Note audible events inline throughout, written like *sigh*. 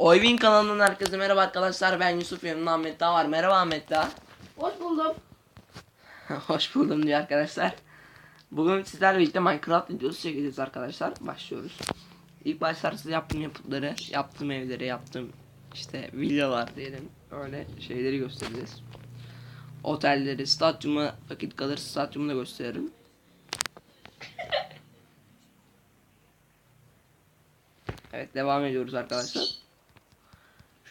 Oyvin kanalından herkese merhaba arkadaşlar. Ben Yusuf yanımda Ahmet Dağ var. Merhaba Ahmet Dağ. Hoş buldum. *laughs* Hoş buldum diyor arkadaşlar. Bugün sizlerle birlikte Minecraft videosu çekeceğiz arkadaşlar. Başlıyoruz. İlk başlar size yaptığım yapıtları, yaptığım evleri, yaptığım işte villalar diyelim. Öyle şeyleri göstereceğiz. Otelleri, stadyuma vakit kalırsa stadyumu da gösteririm. *laughs* Evet devam ediyoruz arkadaşlar.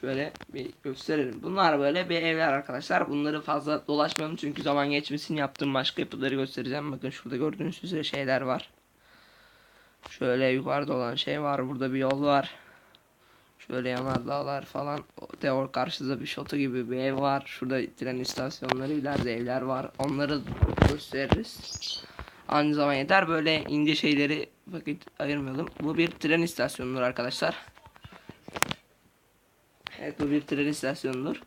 Şöyle bir gösterelim. Bunlar böyle bir evler arkadaşlar. Bunları fazla dolaşmayalım çünkü zaman geçmesin yaptığım başka yapıları göstereceğim. Bakın şurada gördüğünüz üzere şeyler var. Şöyle yukarıda olan şey var. Burada bir yol var. Şöyle yanardağlar falan. Teor karşıda bir şoto gibi bir ev var. Şurada tren istasyonları ileride evler var. Onları gösteririz. Aynı zaman yeter böyle ince şeyleri vakit ayırmayalım. Bu bir tren istasyonudur arkadaşlar. Evet bu bir tren istasyonudur.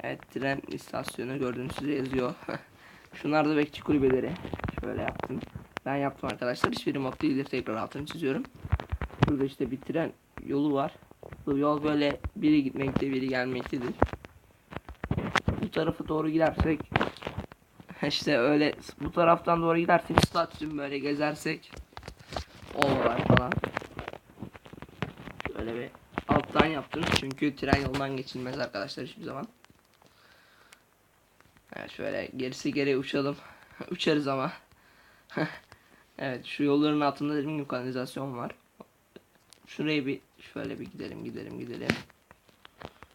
Evet tren istasyonu gördüğünüz üzere yazıyor. *laughs* Şunlar da bekçi kulübeleri. Şöyle yaptım. Ben yaptım arkadaşlar. Hiçbiri mod değildir. Tekrar altını çiziyorum. Burada işte bir tren yolu var. Bu yol böyle biri gitmekte biri gelmektedir. Bu tarafa doğru gidersek *laughs* işte öyle bu taraftan doğru gidersek stadyum böyle gezersek o var falan. Böyle bir yaptım çünkü tren yolundan geçilmez arkadaşlar hiçbir zaman. Evet şöyle gerisi geri uçalım. *laughs* Uçarız ama. *laughs* evet şu yolların altında dediğim gibi kanalizasyon var. Şurayı bir şöyle bir gidelim gidelim gidelim.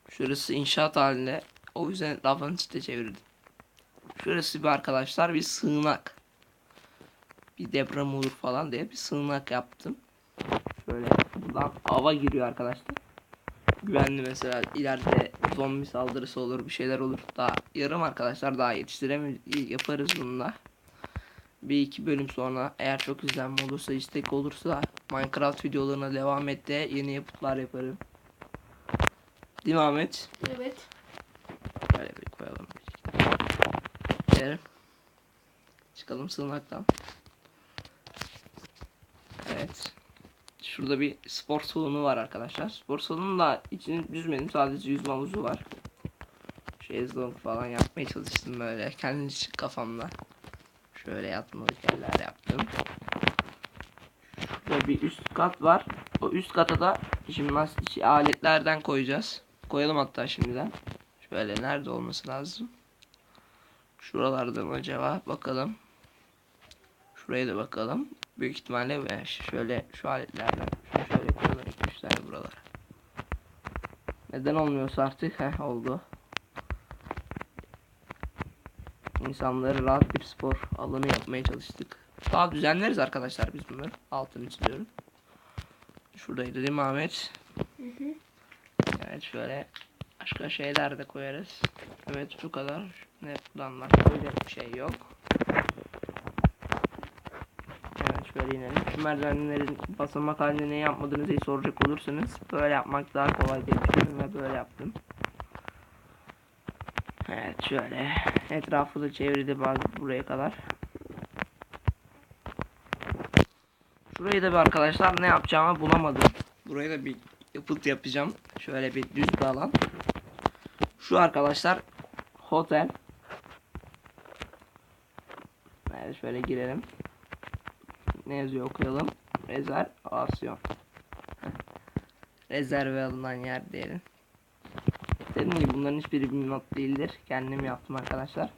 Şurası inşaat halinde. O yüzden lafın içinde çevirdim. Şurası bir arkadaşlar bir sığınak. Bir deprem olur falan diye bir sığınak yaptım. Şöyle buradan hava giriyor arkadaşlar. Güvenli mesela ileride zombi saldırısı olur bir şeyler olur. Daha yarım arkadaşlar daha yetiştiremeyiz yaparız bununla. Bir iki bölüm sonra eğer çok izlenme olursa istek olursa Minecraft videolarına devam et de yeni yapıtlar yaparım. Değil mi Ahmet? Evet. Böyle bir koyalım. Çıkalım sığınaktan. Evet. Şurada bir spor salonu var arkadaşlar. Spor salonu da içini düzmedim. Sadece yüzme havuzu var. Şezlong falan yapmaya çalıştım böyle. Kendi kafamla. Şöyle yatmalık yerler yaptım. Şurada bir üst kat var. O üst kata da jimnastik aletlerden koyacağız. Koyalım hatta şimdiden. Şöyle nerede olması lazım? Şuralarda mı acaba? Bakalım. Şuraya da bakalım. Büyük ihtimalle ve şöyle şu aletlerden şunu şöyle koyalım gitmişler buralara. Neden olmuyorsa artık heh oldu. İnsanları rahat bir spor alanı yapmaya çalıştık. Daha düzenleriz arkadaşlar biz bunları. Altını çiziyorum. Şuradaydı değil mi Ahmet? Hı hı. Evet şöyle başka şeyler de koyarız. Evet bu kadar. Ne başka koyacak bir şey yok. Şöyle inelim. Şu merdivenlerin basamak halinde ne yapmadığınızı diye soracak olursanız böyle yapmak daha kolay diye düşünüyorum ve böyle yaptım. Evet şöyle etrafı da çevirdi bazı buraya kadar. Şurayı da bir arkadaşlar ne yapacağımı bulamadım. Buraya da bir yapıt yapacağım. Şöyle bir düz bir alan. Şu arkadaşlar hotel. Evet şöyle girelim. Ne yazıyor okuyalım. Rezervasyon. Rezerve alınan yer diyelim. Dediğim gibi bunların hiçbiri bir not değildir. Kendim yaptım arkadaşlar.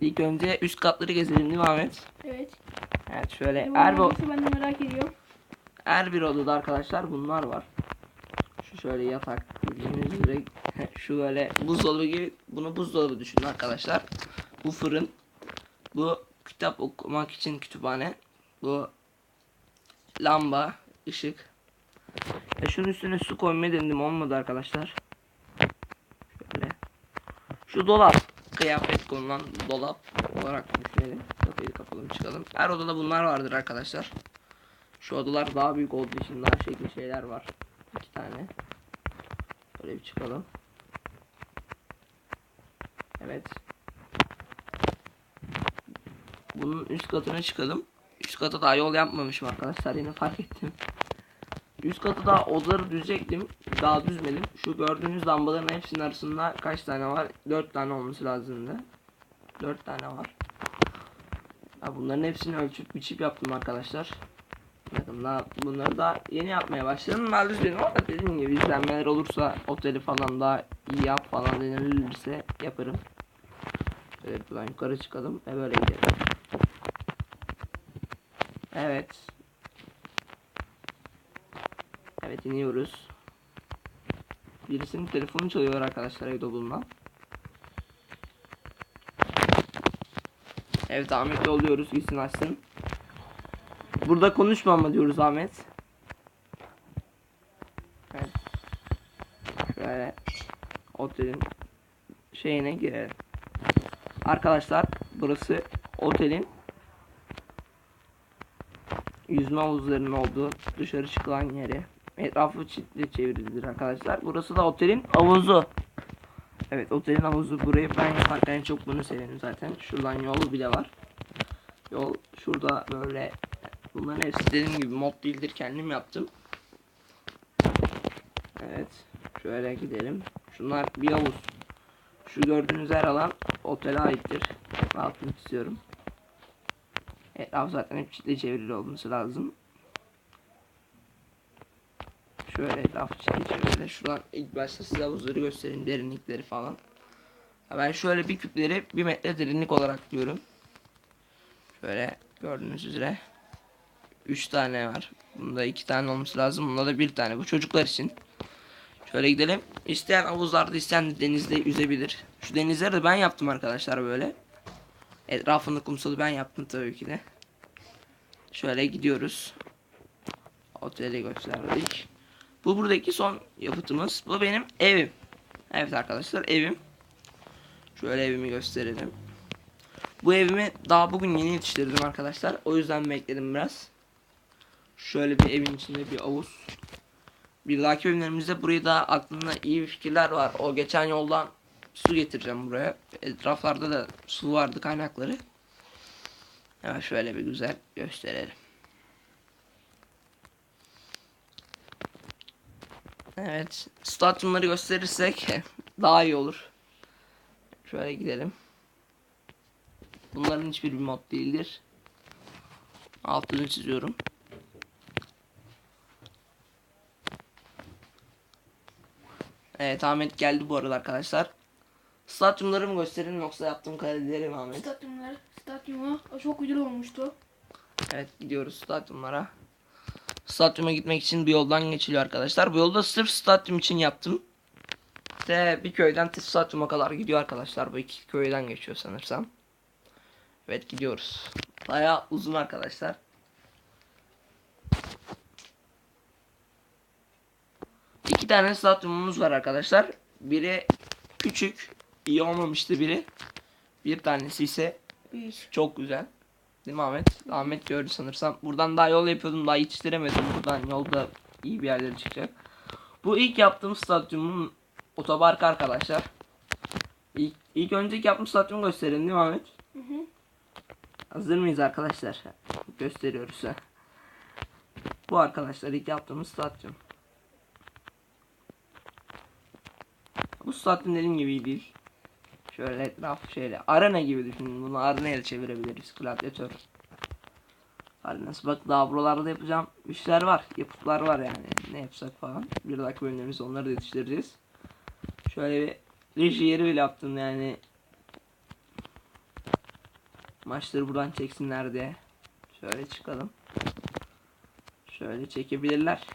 İlk önce üst katları gezelim değil mi Ahmet? Evet. Evet şöyle her, ben de merak ediyorum. her bir odada arkadaşlar bunlar var. Şu şöyle yatak bildiğiniz üzere *laughs* şu böyle buzdolabı gibi bunu buzdolabı düşünün arkadaşlar. Bu fırın. Bu kitap okumak için kütüphane. Bu lamba, ışık. E şunun üstüne su koymayı denedim olmadı arkadaşlar. Şöyle. Şu dolap. Kıyafet konulan dolap olarak düşünelim. Kapıyı kapalım çıkalım. Her odada bunlar vardır arkadaşlar. Şu odalar daha büyük olduğu için daha şekil şeyler var. İki tane. Böyle bir çıkalım. Evet. Bunun üst katına çıkalım. Üst kata daha yol yapmamışım arkadaşlar yine fark ettim. üst katı da odaları düzecektim. Daha düzmedim. Şu gördüğünüz lambaların hepsinin arasında kaç tane var? 4 tane olması lazımdı. 4 tane var. Ya bunların hepsini ölçüp biçip yaptım arkadaşlar. Bakın daha bunları da yeni yapmaya başladım. Ben düzgünüm ama dediğim gibi izlenmeler olursa oteli falan daha iyi yap falan denilirse yaparım. Evet buradan yukarı çıkalım ve böyle gidelim. Evet. Evet iniyoruz. Birisinin telefonu çalıyor arkadaşlar evde bulunan. Evet Ahmet yolluyoruz gitsin açsın. Burada konuşma ama diyoruz Ahmet. Şöyle otelin şeyine girelim. Arkadaşlar burası otelin yüzme havuzlarının olduğu dışarı çıkılan yeri. Etrafı çitle çevrilidir arkadaşlar. Burası da otelin havuzu. Evet otelin havuzu. Burayı ben yaparken en çok bunu severim zaten. Şuradan yol bile var. Yol şurada böyle bunların hepsi dediğim gibi mod değildir kendim yaptım. Evet. Şöyle gidelim. Şunlar bir havuz. Şu gördüğünüz her alan otele aittir. Altını istiyorum. Etraf zaten hep çitle çevrili olması lazım. Şöyle etrafı çitle çevrili. Şuradan ilk başta size havuzları göstereyim. Derinlikleri falan. Ben şöyle bir küpleri bir metre derinlik olarak diyorum. Şöyle gördüğünüz üzere. 3 tane var. Bunda 2 tane olması lazım. Bunda da bir tane. Bu çocuklar için. Şöyle gidelim. İsteyen havuzlarda isteyen de denizde yüzebilir. Şu denizleri de ben yaptım arkadaşlar böyle. Etrafını kumsalı ben yaptım tabii ki de. Şöyle gidiyoruz. Oteli gösterdik. Bu buradaki son yapıtımız. Bu benim evim. Evet arkadaşlar evim. Şöyle evimi gösterelim. Bu evimi daha bugün yeni yetiştirdim arkadaşlar. O yüzden bekledim biraz. Şöyle bir evin içinde bir havuz. Bir dahaki bölümlerimizde burayı da aklımda iyi fikirler var. O geçen yoldan su getireceğim buraya. Etraflarda da su vardı kaynakları. Hemen şöyle bir güzel gösterelim. Evet. Stadyumları gösterirsek *laughs* daha iyi olur. Şöyle gidelim. Bunların hiçbir bir mod değildir. Altını çiziyorum. Evet Ahmet geldi bu arada arkadaşlar. Stadyumları mı gösterelim yoksa yaptığım kareleri mi Ahmet? Stadyumlar, stadyumu o çok güzel olmuştu. Evet gidiyoruz stadyumlara. Stadyuma gitmek için bir yoldan geçiliyor arkadaşlar. Bu yolda sırf stadyum için yaptım. İşte bir köyden stadyuma kadar gidiyor arkadaşlar. Bu iki köyden geçiyor sanırsam. Evet gidiyoruz. Baya uzun arkadaşlar. İki tane stadyumumuz var arkadaşlar. Biri küçük, iyi olmamıştı biri. Bir tanesi ise Bir. çok güzel. Değil mi Ahmet? Ahmet gördü sanırsam. Buradan daha yol yapıyordum daha yetiştiremedim. Buradan yolda iyi bir yerlere çıkacak. Bu ilk yaptığım stadyumun otobarkı arkadaşlar. İlk, ilk önceki yaptığım stadyumu gösterelim değil mi Ahmet? Hı hı. Hazır mıyız arkadaşlar? Gösteriyoruz. Bu arkadaşlar ilk yaptığımız stadyum. Bu stadyum dediğim gibi iyi değil. Şöyle etraf şöyle arena gibi düşünün. Bunu arenaya çevirebiliriz. Gladyatör. Arenası. Bak daha buralarda da yapacağım işler var. Yapıtlar var yani. Ne yapsak falan. Bir dahaki bölümümüzde onları da yetiştireceğiz. Şöyle bir reji yeri bile yaptım yani. Maçları buradan çeksinler diye. Şöyle çıkalım. Şöyle çekebilirler.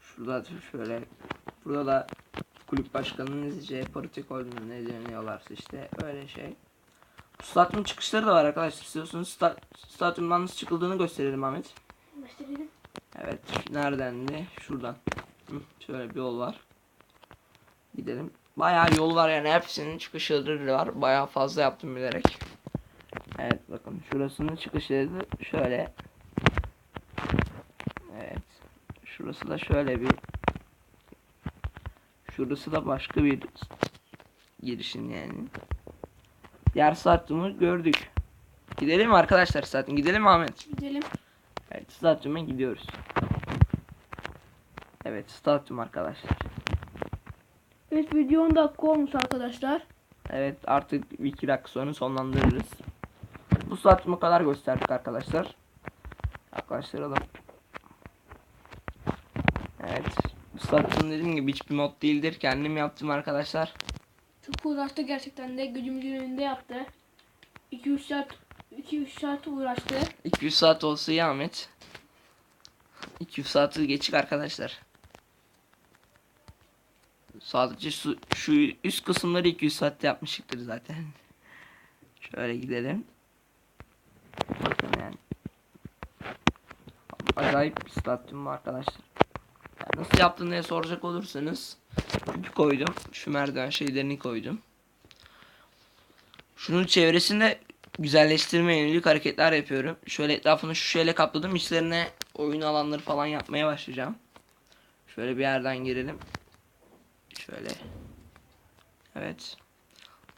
Şurada şöyle burada da kulüp başkanının izleyeceği protokol mü ne deniyorlarsa işte öyle şey. Stadyum çıkışları da var arkadaşlar. İstiyorsanız sta stadyumdan nasıl çıkıldığını gösterelim Ahmet. Gösterelim. Evet nereden de şuradan. Hı, Şöyle bir yol var. Gidelim. Bayağı yol var yani hepsinin çıkışları var. Bayağı fazla yaptım bilerek. Evet bakın şurasının çıkışları şöyle. Evet. Şurası da şöyle bir. Şurası da başka bir girişin yani. Diğer stadyumu gördük. Gidelim mi arkadaşlar zaten? Gidelim mi Ahmet? Gidelim. Evet stadyuma gidiyoruz. Evet stadyum arkadaşlar. Evet video 10 dakika olmuş arkadaşlar. Evet artık bir iki dakika sonra sonlandırırız. Bu stadyumu kadar gösterdik arkadaşlar. Yaklaştıralım. Evet. Stadyum dediğim gibi hiçbir mod değildir. Kendim yaptım arkadaşlar. Çok uğraştı gerçekten de gözümüzün önünde yaptı. 2-3 saat 2-3 saat uğraştı. 200 saat olsa iyi Ahmet. 200 saati geçik arkadaşlar. Sadece şu, şu üst kısımları 200 saatte yapmıştık zaten. Şöyle gidelim. Bakın yani. Acayip bir stadyum arkadaşlar. Nasıl yaptın diye soracak olursanız çünkü koydum. Şu merdiven şeylerini koydum. Şunun çevresinde güzelleştirme yönelik hareketler yapıyorum. Şöyle etrafını şu şeyle kapladım. İçlerine oyun alanları falan yapmaya başlayacağım. Şöyle bir yerden girelim. Şöyle. Evet.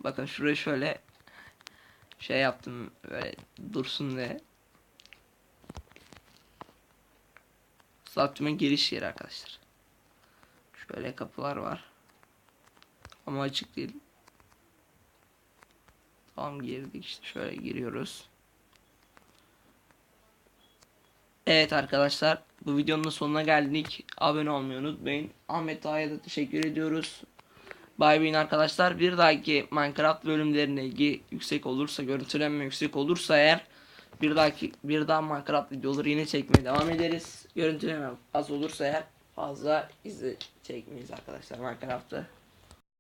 Bakın şuraya şöyle şey yaptım böyle dursun diye. Stadyumun giriş yeri arkadaşlar. Şöyle kapılar var. Ama açık değil. Tamam girdik işte şöyle giriyoruz. Evet arkadaşlar bu videonun da sonuna geldik. Abone olmayı unutmayın. Ahmet Ağa'ya da teşekkür ediyoruz. Bay bayın arkadaşlar. Bir dahaki Minecraft bölümlerine ilgi yüksek olursa, görüntülenme yüksek olursa eğer bir dahaki bir daha Minecraft videoları yine çekmeye devam ederiz. Görüntüleme az olursa eğer fazla izle çekmeyiz arkadaşlar Minecraft'ı.